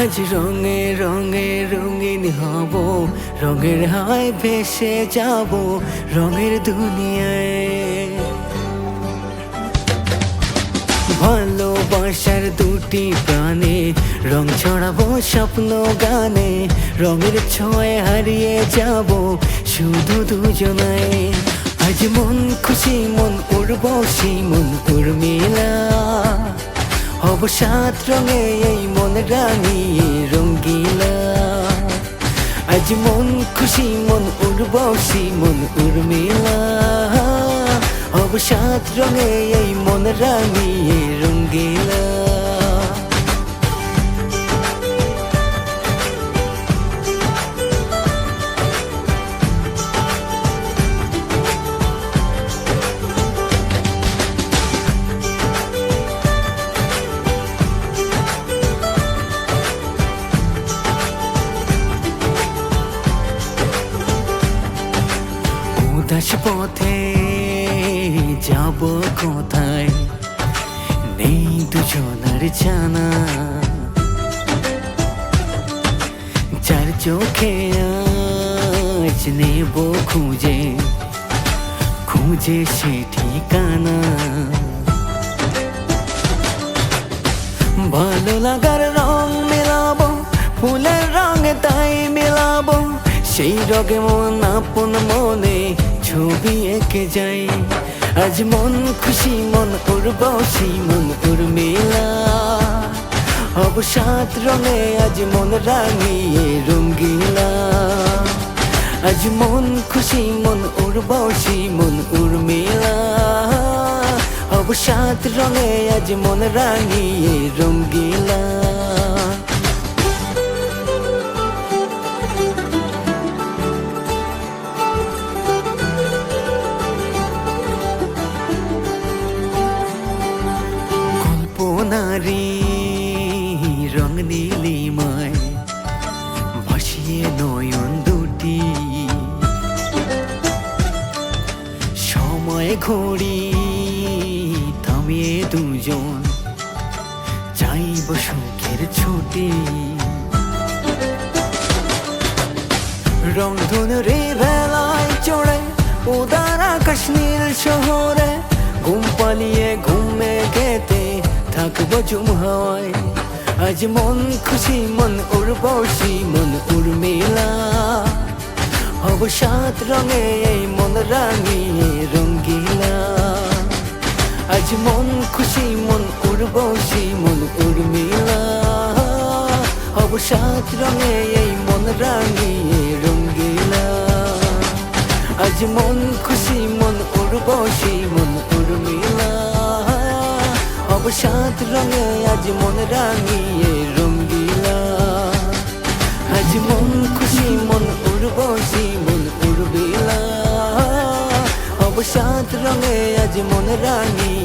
আজ রঙে রঙে রঙিন হব, রঙের হায় ভেসে যাব রঙের দুনিয়ায়। ভালোবাসার দুটি প্রাণে রং ছড়াবো স্বপ্ন গানে, রঙের ছোঁয় হারিয়ে যাব শুধু দুজনায়। আজ মন খুশি, মন উর্বশী মন উর্মিলা হব সাত রঙে এই মন রানী রঙ্গিলা। আজ মন খুশি, মন উর্বশী, মন উর্মিলা। অবসাদ রঙে এই মন রানী রঙ্গিলা। উদাস পথে যাব কোথায়? নেই দুজনার জানা। চার চোখে আজ নেব খুঁজে খুঁজে সে ঠিকানা। ভালো লাগার রং মেলাবো, ফুলের রঙে তাই মেলাবো, সেই রঙে মন আপন মনে ছবি এঁকে যাই। আজ মন খুশি, মন উর্বশী মন উর্মিলা। হব সাত রঙে আজ মন রাঙিয়ে রঙ্গিলা। আজ মন খুশি, মন উর্বশী মন উর্মিলা। হব সাত রঙে আজ মন রাঙিয়ে কল্পনারি রং নীলিমায়, ভাসিয়ে নয়ন দুটি। সময় ঘড়ি, থামিয়ে দুজন, চাইব সুখের ছুটি। রংধনু রে ভেলায় চড়ে, উদার আকাশ নীল শহরে, ঘুম পালিয়ে ঘুমে গেতে থাকব জুম হয় আজ মন খুশি, মন উর্বশী মন উর্মিলা। হব সাত রঙে মন রাঙিয়ে রঙ্গিলা। আজ মন খুশি, মন উর্বশী মন উর্মিলা। হব সাত রঙে এই মন রাঙিয়ে রঙ্গিলা। আজ মন খুশি, মন উর্বশী সাত রঙে আজ মন রাঙিয়ে রঙ্গিলা আজ মন খুশি, মন উর্বশী, মন উর্বিলা। হব রঙে আজ মন রাঙিয়ে